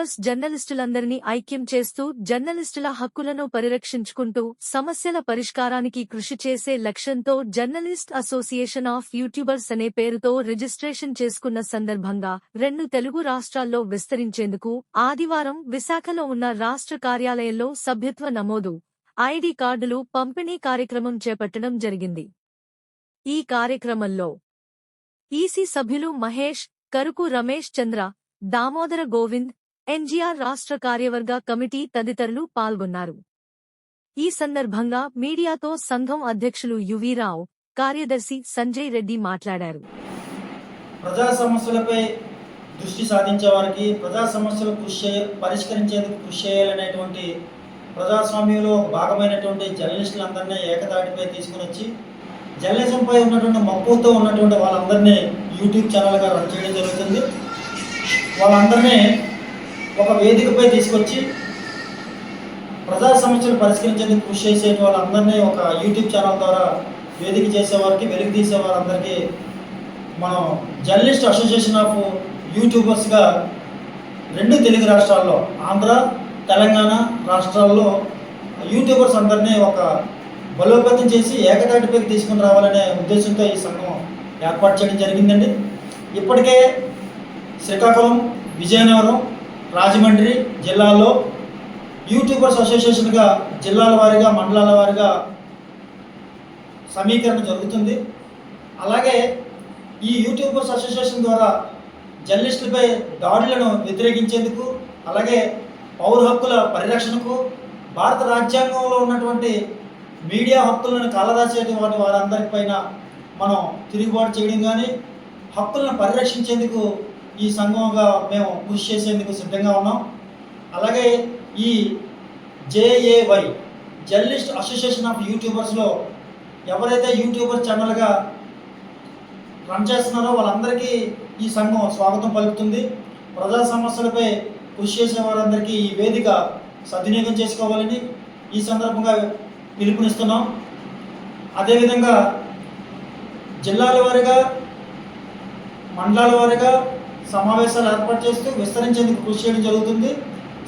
YouTubers జర్నలిస్టులందరినీ ఐక్యం చేస్తూ జర్నలిస్టుల హక్కులను పరిరక్షించుకుంటూ సమస్యల పరిష్కారానికి కృషి చేసే లక్ష్యంతో జర్నలిస్ట్ అసోసియేషన్ ఆఫ్ యూట్యూబర్స్ అనే పేరుతో రిజిస్ట్రేషన్ చేసుకున్న సందర్భంగా రెండు తెలుగు రాష్ట్రాల్లో విస్తరించేందుకు ఆదివారం విశాఖలో ఉన్న రాష్ట్ర కార్యాలయంలో సభ్యత్వ నమోదు ఐడి కార్డులు పంపిణీ కార్యక్రమం చేపట్టడం జరిగింది. ఈ కార్యక్రమంలో ఈసీ సభ్యులు మహేష్ కరుకు రమేష్ చంద్ర దామోదర గోవింద్ ఎన్జీఆర్ రాష్ట్ర కార్యవర్గ కమిటీ తదితరులు పాల్గొన్నారు. ఈ సందర్భంగా మీడియాతో సంఘం అధ్యక్షులు యువీరావు కార్యదర్శి సంజయ్ రెడ్డి మాట్లాడారు. ప్రజా సమస్యలపై దృష్టి సాధించే వారికి ప్రజా సమస్యలు కృషి పరిష్కరించేందుకు కృషి చేయాలనేటువంటి ప్రజాస్వామ్యంలో ఒక భాగమైనటువంటి జర్నలిస్టులందరినీ ఏకతాటిపై తీసుకుని వచ్చి జర్నలిజంపై ఉన్నటువంటి మక్కువతో ఉన్నటువంటి వాళ్ళందరినీ యూట్యూబ్ ఛానల్గా రన్ చేయడం జరుగుతుంది. వాళ్ళందరినీ ఒక వేదికపై తీసుకొచ్చి ప్రజా సమస్యలు పరిష్కరించేందుకు కృషి చేసే వాళ్ళందరినీ ఒక యూట్యూబ్ ఛానల్ ద్వారా వేదిక చేసేవారికి వెలుగు తీసే వారందరికీ మనం జర్నలిస్ట్ అసోసియేషన్ ఆఫ్ యూట్యూబర్స్గా రెండు తెలుగు రాష్ట్రాల్లో ఆంధ్ర తెలంగాణ రాష్ట్రాల్లో యూట్యూబర్స్ అందరినీ ఒక బలోపేతం చేసి ఏకతాటిపైకి తీసుకుని రావాలనే ఉద్దేశంతో ఈ సంఘం ఏర్పాటు చేయడం జరిగిందండి. ఇప్పటికే శ్రీకాకుళం విజయనగరం రాజమండ్రి జిల్లాలో యూట్యూబర్స్ అసోసియేషన్గా జిల్లాల వారీగా మండలాల వారీగా సమీకరణ జరుగుతుంది. అలాగే ఈ యూట్యూబర్స్ అసోసియేషన్ ద్వారా జర్నలిస్టులపై దాడులను వ్యతిరేకించేందుకు అలాగే పౌర హక్కుల పరిరక్షణకు భారత రాజ్యాంగంలో ఉన్నటువంటి మీడియా హక్కులను కలరాసేటువంటి వారందరిపైన మనం తిరుగుబాటు చేయడం కానీ హక్కులను పరిరక్షించేందుకు ఈ సంఘంగా మేము కృషి చేసేందుకు సిద్ధంగా ఉన్నాం. అలాగే ఈ జేఏవై జర్నలిస్ట్ అసోసియేషన్ ఆఫ్ యూట్యూబర్స్లో ఎవరైతే యూట్యూబర్ ఛానల్గా రన్ చేస్తున్నారో వాళ్ళందరికీ ఈ సంఘం స్వాగతం పలుకుతుంది. ప్రజా సమస్యలపై కృషి చేసే వారందరికీ ఈ వేదిక సద్వినియోగం చేసుకోవాలని ఈ సందర్భంగా పిలుపునిస్తున్నాం. అదేవిధంగా జిల్లాల వారిగా మండలాల వారిగా సమావేశాలు ఏర్పాటు చేస్తూ విస్తరించేందుకు కృషి చేయడం జరుగుతుంది.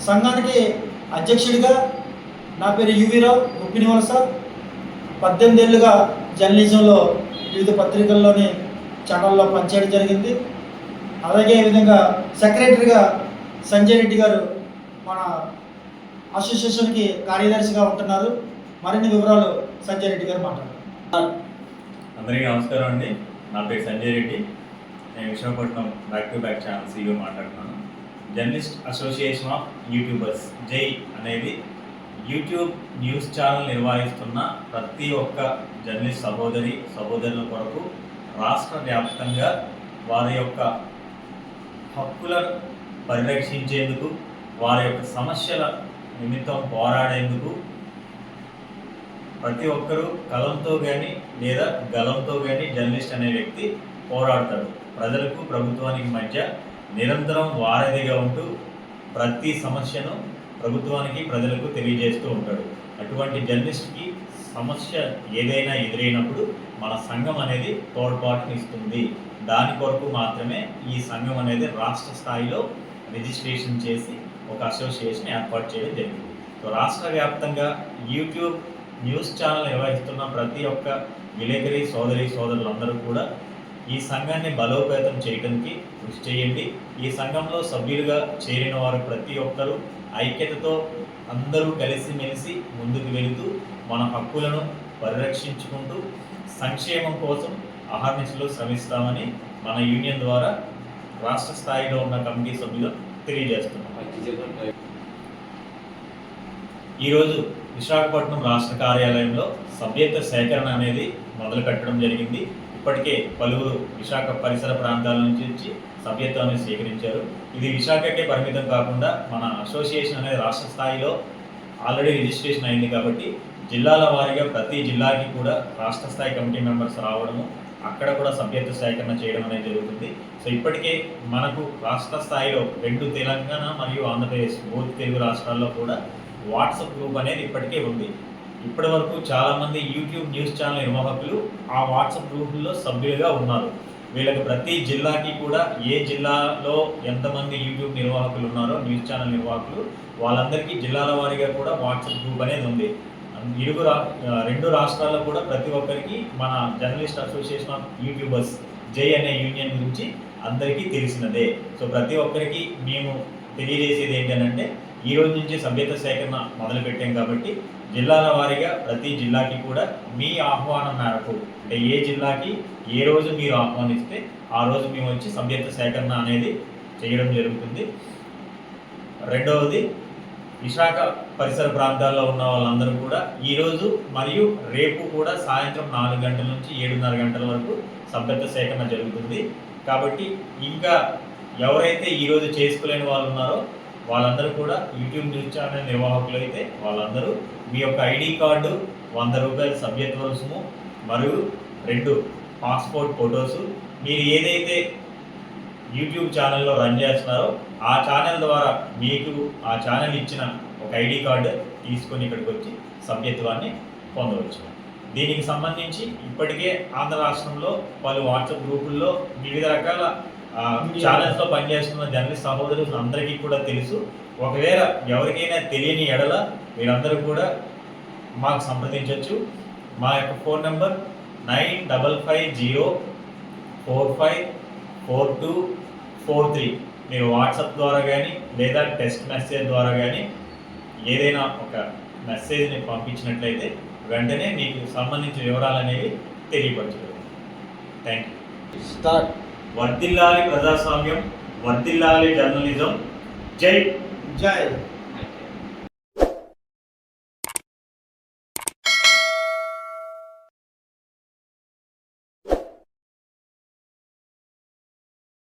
సంఘానికి అధ్యక్షుడిగా నా పేరు యువీరావు ఉప్పిని వలస పద్దెనిమిది ఏళ్ళుగా జర్నలిజంలో వివిధ పత్రికల్లోని ఛానల్లో పనిచేయడం జరిగింది. అలాగే ఈ విధంగా సెక్రటరీగా సంజయ్ రెడ్డి గారు మన అసోసియేషన్కి కార్యదర్శిగా ఉంటున్నారు. మరిన్ని వివరాలు సంజయ్ రెడ్డి గారు మాట్లాడారు అందరికీ నమస్కారం అండి. నా పేరు సంజయ్ రెడ్డి. నేను Visakhapatnam back to back channel CEO మాట్లాడుతున్నాను. Journalist association of YouTubers JAY అనేది యూట్యూబ్ న్యూస్ ఛానల్ నిర్వహిస్తున్న ప్రతి ఒక్క జర్నలిస్ట్ సహోదరి సహోదరుల కొరకు రాష్ట్ర వ్యాప్తంగా వారి యొక్క హక్కులను పరిరక్షించేందుకు వారి యొక్క సమస్యల నిమిత్తం పోరాడేందుకు ప్రతి ఒక్కరూ కలంతో కానీ లేదా గలంతో కానీ జర్నలిస్ట్ అనే వ్యక్తి పోరాడతాడు. ప్రజలకు ప్రభుత్వానికి మధ్య నిరంతరం వారధిగా ఉంటూ ప్రతి సమస్యను ప్రభుత్వానికి ప్రజలకు తెలియజేస్తూ ఉంటాడు. అటువంటి జర్నలిస్ట్కి సమస్య ఏదైనా ఎదురైనప్పుడు మన సంఘం అనేది తోడ్పాటుని ఇస్తుంది. దాని కొరకు మాత్రమే ఈ సంఘం అనేది రాష్ట్ర స్థాయిలో రిజిస్ట్రేషన్ చేసి ఒక అసోసియేషన్ ఏర్పాటు చేయడం జరిగింది. సో రాష్ట్ర వ్యాప్తంగా యూట్యూబ్ న్యూస్ ఛానల్ నిర్వహిస్తున్న ప్రతి ఒక్క విలేకరి సోదరి సోదరులందరూ కూడా ఈ సంఘాన్ని బలోపేతం చేయడానికి కృషి చేయండి. ఈ సంఘంలో సభ్యులుగా చేరిన వారు ప్రతి ఒక్కరూ ఐక్యతతో అందరూ కలిసిమెలిసి ముందుకు వెళుతూ మన హక్కులను పరిరక్షించుకుంటూ సంక్షేమం కోసం అహర్నిశలు శ్రమిస్తామని మన యూనియన్ ద్వారా రాష్ట్ర స్థాయిలో ఉన్న కమిటీ సభ్యులు తెలియజేస్తున్నాం ఈరోజు విశాఖపట్నం రాష్ట్ర కార్యాలయంలో సభ్యత్వ సేకరణ అనేది మొదలు పెట్టడం జరిగింది. ఇప్పటికే పలువురు విశాఖ పరిసర ప్రాంతాల నుంచి వచ్చి సభ్యత్వాన్ని స్వీకరించారు. ఇది విశాఖకే పరిమితం కాకుండా మన అసోసియేషన్ అనేది రాష్ట్ర స్థాయిలో ఆల్రెడీ రిజిస్ట్రేషన్ అయింది కాబట్టి జిల్లాల వారీగా ప్రతి జిల్లాకి కూడా రాష్ట్ర స్థాయి కమిటీ మెంబర్స్ రావడము అక్కడ కూడా సభ్యత్వ సేకరణ చేయడం అనేది జరుగుతుంది. సో ఇప్పటికే మనకు రాష్ట్ర స్థాయిలో రెండు తెలంగాణ మరియు ఆంధ్రప్రదేశ్ మూడు తెలుగు రాష్ట్రాల్లో కూడా వాట్సాప్ గ్రూప్ అనేది ఇప్పటికే ఉంది. ఇప్పటి వరకు చాలామంది యూట్యూబ్ న్యూస్ ఛానల్ నిర్వాహకులు ఆ వాట్సాప్ గ్రూపుల్లో సభ్యులుగా ఉన్నారు. వీళ్ళకి ప్రతి జిల్లాకి కూడా ఏ జిల్లాలో ఎంతమంది యూట్యూబ్ నిర్వాహకులు ఉన్నారో న్యూస్ ఛానల్ నిర్వాహకులు వాళ్ళందరికీ జిల్లాల వారీగా కూడా వాట్సాప్ గ్రూప్ అనేది ఉంది. ఇరుగు రా రెండు రాష్ట్రాల్లో కూడా ప్రతి ఒక్కరికి మన జర్నలిస్ట్ అసోసియేషన్ ఆఫ్ యూట్యూబర్స్ జై అనే యూనియన్ గురించి అందరికీ తెలిసినదే. సో ప్రతి ఒక్కరికి మేము తెలియజేసేది ఏంటంటే ఈ రోజు నుంచి సభ్యత సేకరణ మొదలుపెట్టాం కాబట్టి జిల్లాల వారీగా ప్రతి జిల్లాకి కూడా మీ ఆహ్వానం మేరకు అంటే ఏ జిల్లాకి ఏ రోజు మీరు ఆహ్వానిస్తే ఆ రోజు మేము వచ్చి సభ్యత్వ సేకరణ అనేది చేయడం జరుగుతుంది. రెండవది విశాఖ పరిసర ప్రాంతాల్లో ఉన్న వాళ్ళందరూ కూడా ఈరోజు మరియు రేపు కూడా సాయంత్రం నాలుగు గంటల నుంచి ఏడున్నర గంటల వరకు సభ్యత్వ సేకరణ జరుగుతుంది. కాబట్టి ఇంకా ఎవరైతే ఈరోజు చేసుకోలేని వాళ్ళు ఉన్నారో వాళ్ళందరూ కూడా యూట్యూబ్ న్యూస్ ఛానల్ నిర్వాహకులు అయితే వాళ్ళందరూ మీ యొక్క ఐడి కార్డు వంద రూపాయల సభ్యత్వ రుసుము మరియు రెండు పాస్పోర్ట్ ఫొటోస్. మీరు ఏదైతే యూట్యూబ్ ఛానల్లో రన్ చేస్తున్నారో ఆ ఛానల్ ద్వారా మీకు ఆ ఛానల్ ఇచ్చిన ఒక ఐడి కార్డు తీసుకొని ఇక్కడికి వచ్చి సభ్యత్వాన్ని పొందవచ్చు. దీనికి సంబంధించి ఇప్పటికే ఆంధ్ర రాష్ట్రంలో పలు వాట్సాప్ గ్రూపుల్లో వివిధ రకాల ఛానల్స్లో పనిచేస్తున్న జర్నలిస్ట్ సహోదరులు అందరికీ కూడా తెలుసు. ఒకవేళ ఎవరికైనా తెలియని ఎడల మీరందరూ కూడా మాకు సంప్రదించవచ్చు మా యొక్క phone number nine double five zero four five four two four three. మీరు వాట్సాప్ ద్వారా కానీ లేదా టెక్స్ట్ మెసేజ్ ద్వారా కానీ ఏదైనా ఒక మెసేజ్ని పంపించినట్లయితే వెంటనే మీకు సంబంధించిన వివరాలు అనేవి తెలియపరచగలరు థ్యాంక్ యూ స్టార్ట్. వర్ధిల్లాలి ప్రజాస్వామ్యం వర్ధిల్లాలి జర్నలిజం జై. జై.